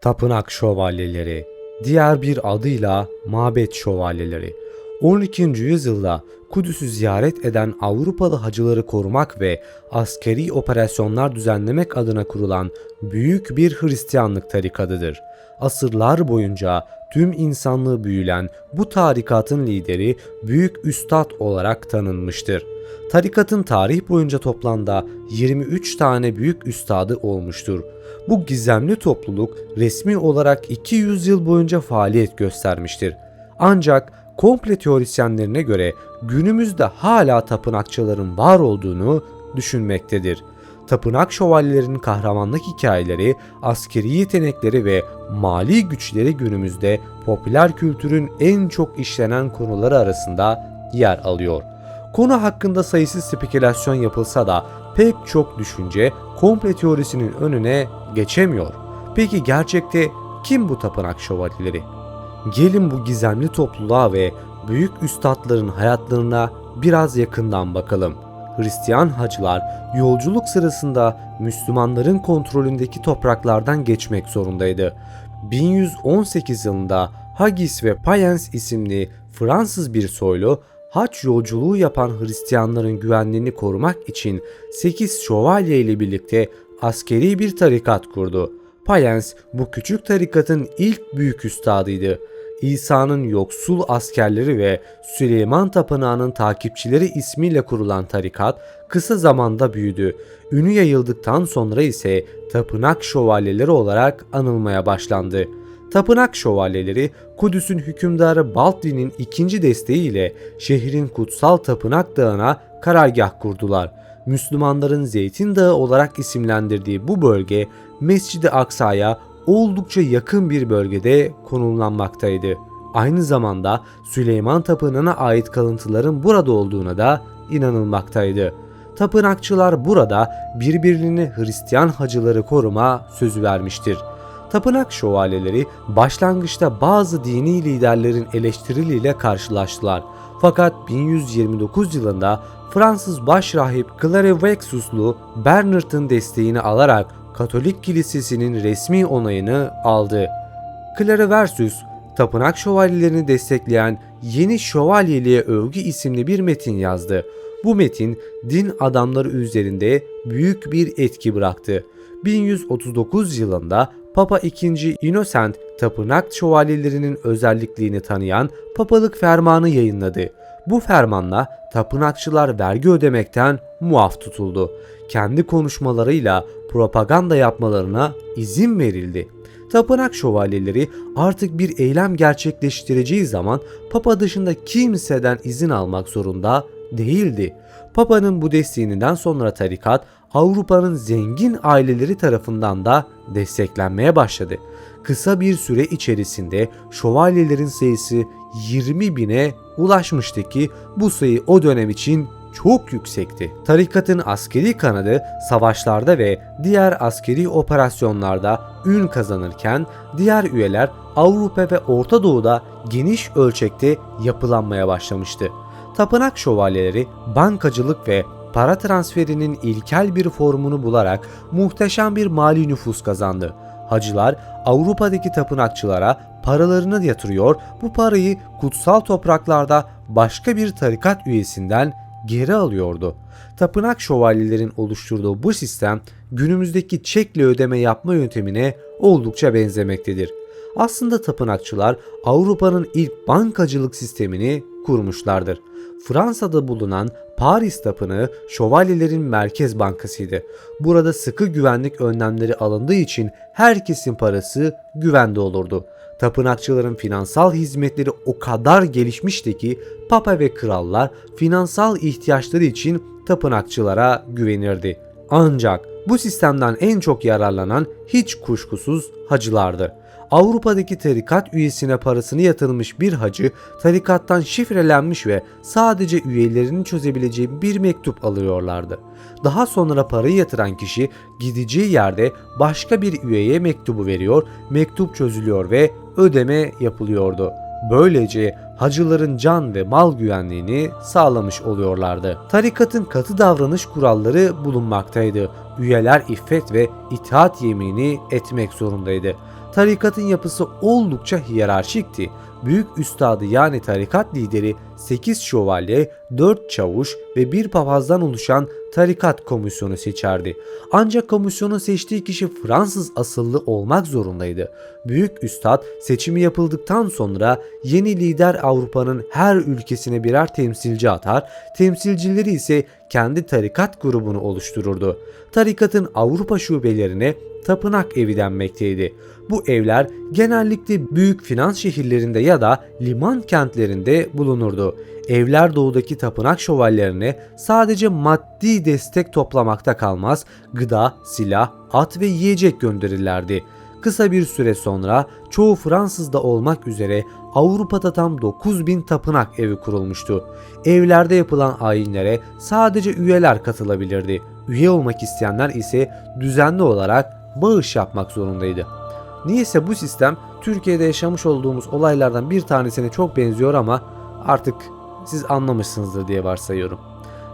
Tapınak şövalyeleri, diğer bir adıyla mabet şövalyeleri. 12. yüzyılda Kudüs'ü ziyaret eden Avrupalı hacıları korumak ve askeri operasyonlar düzenlemek adına kurulan büyük bir Hristiyanlık tarikatıdır. Asırlar boyunca tüm insanlığı büyülen bu tarikatın lideri Büyük Üstad olarak tanınmıştır. Tarikatın tarih boyunca toplamda 23 tane büyük üstadı olmuştur. Bu gizemli topluluk resmi olarak 200 yıl boyunca faaliyet göstermiştir. Ancak komple teorisyenlerine göre günümüzde hala tapınakçıların var olduğunu düşünmektedir. Tapınak şövalyelerinin kahramanlık hikayeleri, askeri yetenekleri ve mali güçleri günümüzde popüler kültürün en çok işlenen konuları arasında yer alıyor. Konu hakkında sayısız spekülasyon yapılsa da pek çok düşünce komple teorisinin önüne geçemiyor. Peki gerçekte kim bu tapınak şövalyeleri? Gelin bu gizemli topluluğa ve büyük üstadların hayatlarına biraz yakından bakalım. Hristiyan hacılar yolculuk sırasında Müslümanların kontrolündeki topraklardan geçmek zorundaydı. 1118 yılında Haggis ve Payens isimli Fransız bir soylu haç yolculuğu yapan Hristiyanların güvenliğini korumak için 8 şövalye ile birlikte askeri bir tarikat kurdu. Payens bu küçük tarikatın ilk büyük üstadıydı. İsa'nın yoksul askerleri ve Süleyman Tapınağı'nın takipçileri ismiyle kurulan tarikat kısa zamanda büyüdü. Ünü yayıldıktan sonra ise tapınak şövalyeleri olarak anılmaya başlandı. Tapınak şövalyeleri Kudüs'ün hükümdarı Baldvin'in ikinci desteğiyle şehrin kutsal tapınak dağına karargah kurdular. Müslümanların Zeytin Dağı olarak isimlendirdiği bu bölge Mescid-i Aksa'ya oldukça yakın bir bölgede konumlanmaktaydı. Aynı zamanda Süleyman Tapınağı'na ait kalıntıların burada olduğuna da inanılmaktaydı. Tapınakçılar burada birbirlerini Hristiyan hacıları koruma sözü vermiştir. Tapınak şövalyeleri başlangıçta bazı dini liderlerin eleştirileriyle karşılaştılar. Fakat 1129 yılında Fransız başrahip Clairvaux Bernard'ın desteğini alarak Katolik Kilisesi'nin resmi onayını aldı. Clairvaux, tapınak şövalyelerini destekleyen Yeni Şövalyeliğe Övgü isimli bir metin yazdı. Bu metin din adamları üzerinde büyük bir etki bıraktı. 1139 yılında Papa II. Innocent tapınak şövalyelerinin özelliklerini tanıyan papalık fermanı yayınladı. Bu fermanla tapınakçılar vergi ödemekten muaf tutuldu. Kendi konuşmalarıyla propaganda yapmalarına izin verildi. Tapınak şövalyeleri artık bir eylem gerçekleştireceği zaman Papa dışında kimseden izin almak zorunda değildi. Papa'nın bu desteğinden sonra tarikat Avrupa'nın zengin aileleri tarafından da desteklenmeye başladı. Kısa bir süre içerisinde şövalyelerin sayısı 20 bine ulaşmıştı ki bu sayı o dönem için çok yüksekti. Tarikatın askeri kanadı savaşlarda ve diğer askeri operasyonlarda ün kazanırken diğer üyeler Avrupa ve Orta Doğu'da geniş ölçekte yapılanmaya başlamıştı. Tapınak şövalyeleri bankacılık ve para transferinin ilkel bir formunu bularak muhteşem bir mali nüfus kazandı. Hacılar Avrupa'daki tapınakçılara paralarını yatırıyor, bu parayı kutsal topraklarda başka bir tarikat üyesinden geri alıyordu. Tapınak şövalyelerin oluşturduğu bu sistem günümüzdeki çekle ödeme yapma yöntemine oldukça benzemektedir. Aslında tapınakçılar Avrupa'nın ilk bankacılık sistemini kurmuşlardır. Fransa'da bulunan Paris Tapınağı şövalyelerin merkez bankasıydı. Burada sıkı güvenlik önlemleri alındığı için herkesin parası güvende olurdu. Tapınakçıların finansal hizmetleri o kadar gelişmişti ki papa ve krallar finansal ihtiyaçları için tapınakçılara güvenirdi. Ancak bu sistemden en çok yararlanan hiç kuşkusuz hacılardı. Avrupa'daki tarikat üyesine parasını yatırılmış bir hacı tarikattan şifrelenmiş ve sadece üyelerinin çözebileceği bir mektup alıyorlardı. Daha sonra parayı yatıran kişi gideceği yerde başka bir üyeye mektubu veriyor, mektup çözülüyor ve ödeme yapılıyordu. Böylece hacıların can ve mal güvenliğini sağlamış oluyorlardı. Tarikatın katı davranış kuralları bulunmaktaydı. Üyeler iffet ve itaat yemini etmek zorundaydı. Tarikatın yapısı oldukça hiyerarşikti. Büyük üstadı yani tarikat lideri 8 şövalye, 4 çavuş ve bir papazdan oluşan tarikat komisyonu seçerdi. Ancak komisyonun seçtiği kişi Fransız asıllı olmak zorundaydı. Büyük üstad seçimi yapıldıktan sonra yeni lider Avrupa'nın her ülkesine birer temsilci atar, temsilcileri ise kendi tarikat grubunu oluştururdu. Tarikatın Avrupa şubelerine tapınak evi denmekteydi. Bu evler genellikle büyük finans şehirlerinde ya da liman kentlerinde bulunurdu. Evler doğudaki tapınak şövalyelerine sadece maddi destek toplamakta kalmaz, gıda, silah, at ve yiyecek gönderirlerdi. Kısa bir süre sonra çoğu Fransız'da olmak üzere Avrupa'da tam 9000 tapınak evi kurulmuştu. Evlerde yapılan ayinlere sadece üyeler katılabilirdi. Üye olmak isteyenler ise düzenli olarak bağış yapmak zorundaydı. Niyeyse bu sistem Türkiye'de yaşamış olduğumuz olaylardan bir tanesine çok benziyor ama artık siz anlamışsınızdır diye varsayıyorum.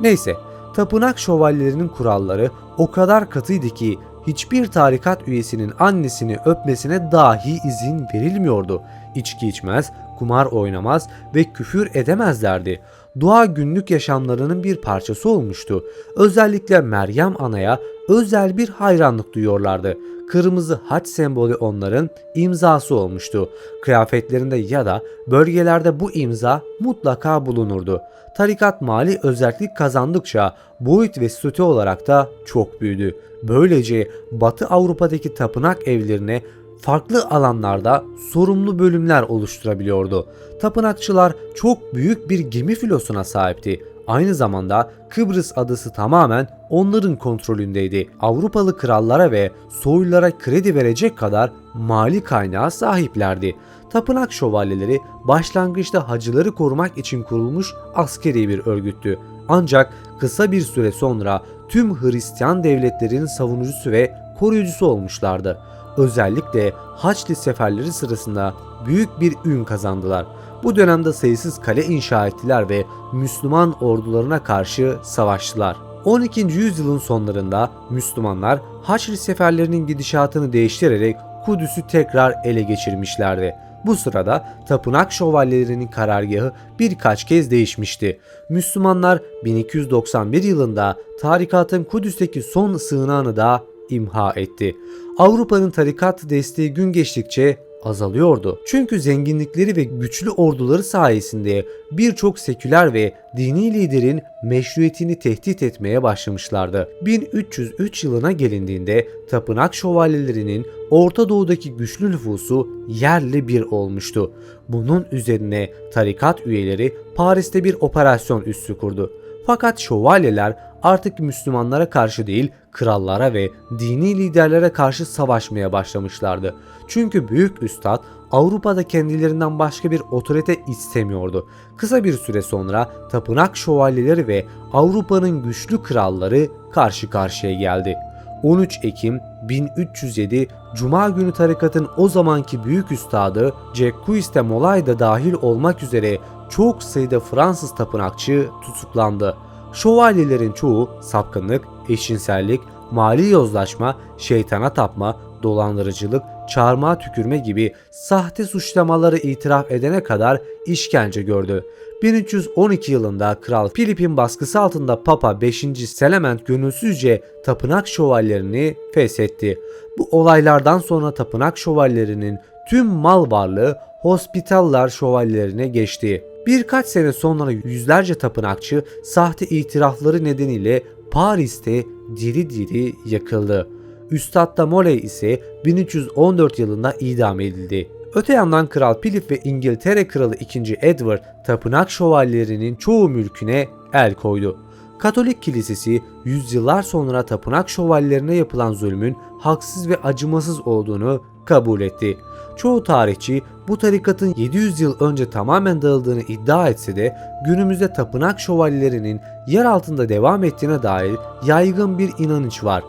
Neyse, tapınak şövalyelerinin kuralları o kadar katıydı ki hiçbir tarikat üyesinin annesini öpmesine dahi izin verilmiyordu. İçki içmez, kumar oynamaz ve küfür edemezlerdi. Dua günlük yaşamlarının bir parçası olmuştu. Özellikle Meryem Ana'ya özel bir hayranlık duyuyorlardı. Kırmızı haç sembolü onların imzası olmuştu. Kıyafetlerinde ya da bölgelerde bu imza mutlaka bulunurdu. Tarikat mali özellik kazandıkça boyut ve statü olarak da çok büyüdü. Böylece Batı Avrupa'daki tapınak evlerine farklı alanlarda sorumlu bölümler oluşturabiliyordu. Tapınakçılar çok büyük bir gemi filosuna sahipti. Aynı zamanda Kıbrıs adası tamamen onların kontrolündeydi. Avrupalı krallara ve soylulara kredi verecek kadar mali kaynağa sahiplerdi. Tapınak şövalyeleri başlangıçta hacıları korumak için kurulmuş askeri bir örgüttü. Ancak kısa bir süre sonra tüm Hristiyan devletlerin savunucusu ve koruyucusu olmuşlardı. Özellikle Haçlı seferleri sırasında büyük bir ün kazandılar. Bu dönemde sayısız kale inşa ettiler ve Müslüman ordularına karşı savaştılar. 12. yüzyılın sonlarında Müslümanlar Haçlı seferlerinin gidişatını değiştirerek Kudüs'ü tekrar ele geçirmişlerdi. Bu sırada tapınak şövalyelerinin karargahı birkaç kez değişmişti. Müslümanlar 1291 yılında tarikatın Kudüs'teki son sığınağını da imha etti. Avrupa'nın tarikat desteği gün geçtikçe azalıyordu. Çünkü zenginlikleri ve güçlü orduları sayesinde birçok seküler ve dini liderin meşruiyetini tehdit etmeye başlamışlardı. 1303 yılına gelindiğinde tapınak şövalyelerinin Orta Doğu'daki güçlü nüfusu yerli bir olmuştu. Bunun üzerine tarikat üyeleri Paris'te bir operasyon üssü kurdu. Fakat şövalyeler artık Müslümanlara karşı değil, krallara ve dini liderlere karşı savaşmaya başlamışlardı. Çünkü büyük üstad Avrupa'da kendilerinden başka bir otorite istemiyordu. Kısa bir süre sonra tapınak şövalyeleri ve Avrupa'nın güçlü kralları karşı karşıya geldi. 13 Ekim 1307 Cuma günü tarikatın o zamanki büyük üstadı Jacques de Molay da dahil olmak üzere çok sayıda Fransız tapınakçı tutuklandı. Şövalyelerin çoğu sapkınlık, eşcinsellik, mali yozlaşma, şeytana tapma, dolandırıcılık, çarmıha tükürme gibi sahte suçlamaları itiraf edene kadar işkence gördü. 1312 yılında Kral Filip'in baskısı altında Papa 5. Selement gönülsüzce tapınak şövalyelerini feshetti. Bu olaylardan sonra tapınak şövalyelerinin tüm mal varlığı Hospitallar şövalyelerine geçti. Birkaç sene sonra yüzlerce tapınakçı sahte itirafları nedeniyle Paris'te diri diri yakıldı. Üstad da Moley ise 1314 yılında idam edildi. Öte yandan Kral Philip ve İngiltere Kralı 2. Edward tapınak şövalyelerinin çoğu mülküne el koydu. Katolik kilisesi yüzyıllar sonra tapınak şövalyelerine yapılan zulmün haksız ve acımasız olduğunu kabul etti. Çoğu tarihçi bu tarikatın 700 yıl önce tamamen dağıldığını iddia etse de günümüzde tapınak şövalyelerinin yer altında devam ettiğine dair yaygın bir inanış var.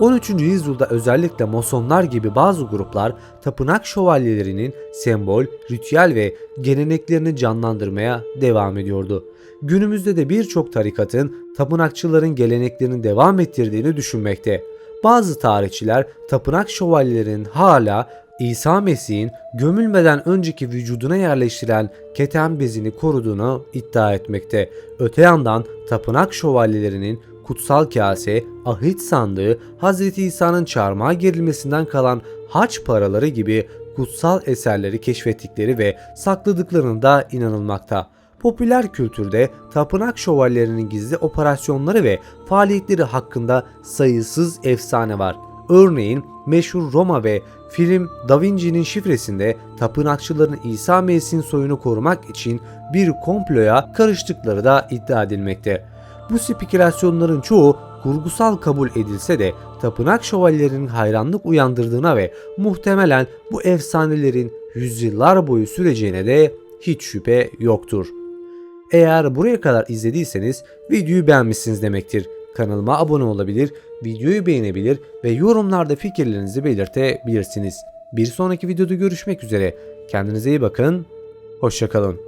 13. yüzyılda özellikle Masonlar gibi bazı gruplar tapınak şövalyelerinin sembol, ritüel ve geleneklerini canlandırmaya devam ediyordu. Günümüzde de birçok tarikatın tapınakçıların geleneklerini devam ettirdiğini düşünmekte. Bazı tarihçiler tapınak şövalyelerinin hala İsa Mesih'in gömülmeden önceki vücuduna yerleştirilen keten bezini koruduğunu iddia etmekte. Öte yandan tapınak şövalyelerinin kutsal kase, ahit sandığı, Hz. İsa'nın çarmıha gerilmesinden kalan haç paraları gibi kutsal eserleri keşfettikleri ve sakladıklarına da inanılmakta. Popüler kültürde tapınak şövalyelerinin gizli operasyonları ve faaliyetleri hakkında sayısız efsane var. Örneğin meşhur Roma ve film Da Vinci'nin şifresinde tapınakçıların İsa Mesih'in soyunu korumak için bir komploya karıştıkları da iddia edilmekte. Bu spekülasyonların çoğu kurgusal kabul edilse de tapınak şövalyelerinin hayranlık uyandırdığına ve muhtemelen bu efsanelerin yüzyıllar boyu süreceğine de hiç şüphe yoktur. Eğer buraya kadar izlediyseniz videoyu beğenmişsiniz demektir. Kanalıma abone olabilir, videoyu beğenebilir ve yorumlarda fikirlerinizi belirtebilirsiniz. Bir sonraki videoda görüşmek üzere. Kendinize iyi bakın. Hoşçakalın.